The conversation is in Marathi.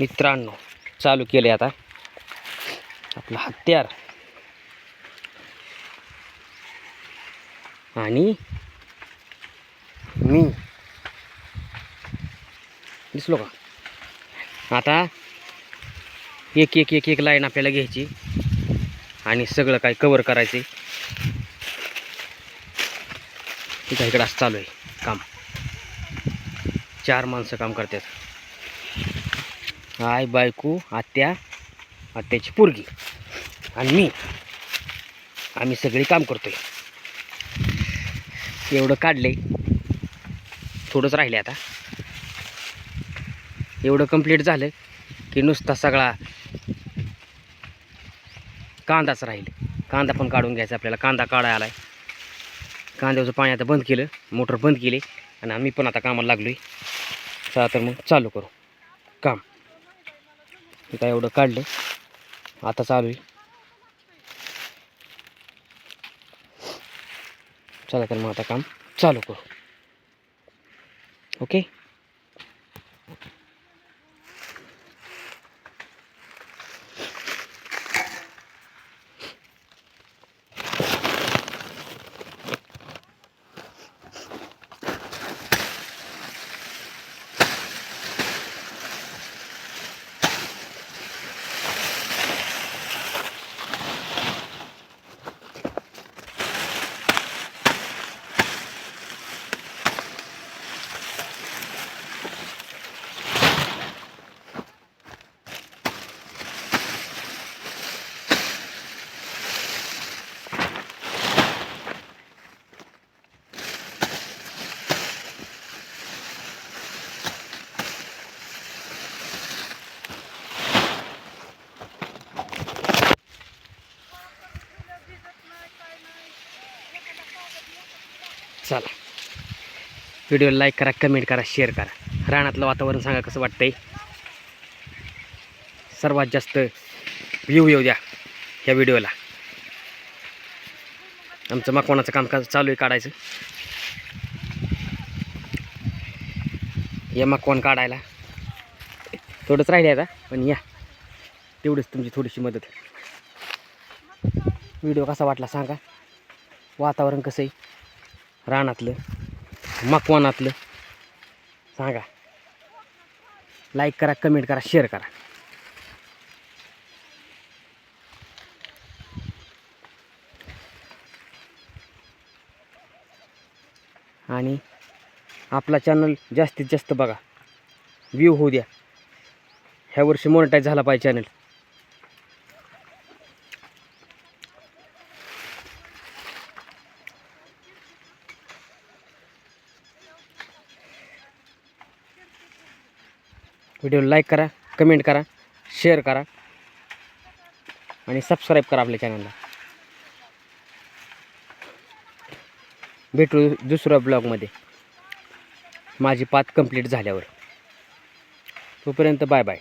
मित्रांनो चालू केले आता. आपलं हत्यार. आणि मी. दिसलो का? आता एक एक एक एक लाईन आपल्याला घ्यायची आणि सगळं काय कवर करायचे. इकडं आहे इकडं असं चालू आहे काम. चार माणसं काम करतात. आय बायको आत्या आत्याची पोरगी आणि मी. आम्ही सगळे काम करतोय. एवढं काढलंय. थोडंच राहिले आता. एवढं कंप्लीट झालं की नुसता सगळा कांदाच राहील. कांदा पण काढून घ्यायचा आपल्याला. कांदा काढायला आहे कांद्याचं पाणी आता बंद केलं. मोटर बंद केली. आणि आम्ही पण आता कामाला लागलो आहे चला तर मग चालू करू. काम. हे काय एवढं काढलं आता चालू आहे. चला तर मग आता काम चालू करू. ओके? चला. व्हिडिओ लाईक करा कमेंट करा शेअर करा. रानातलं वातावरण सांगा कसं वाटतंय. सर्वात जास्त व्ह्यू येऊ द्या ह्या व्हिडिओला आमचं मकवानाचं कामकाज चालू आहे काढायचं. या मकवान काढायला. थोडंच राहिले आता पण या. तेवढीच तुमची थोडीशी मदत. व्हिडिओ कसा वाटला सांगा. वातावरण कसं आहे? रानातलं मकवानातलं. सांगा. लाईक करा कमेंट करा शेअर करा. आणि आपला चॅनल जास्तीत जास्त बघा. व्ह्यू होऊ द्या. ह्या वर्षी मोनिटाईज झाला पाहिजे चॅनल व्हिडिओ लाईक करा कमेंट करा शेअर करा आणि सबस्क्राईब करा आपल्या चॅनलला. भेटू दुसऱ्या ब्लॉगमध्ये. माझी पात कंप्लीट झाल्यावर. तोपर्यंत बाय बाय.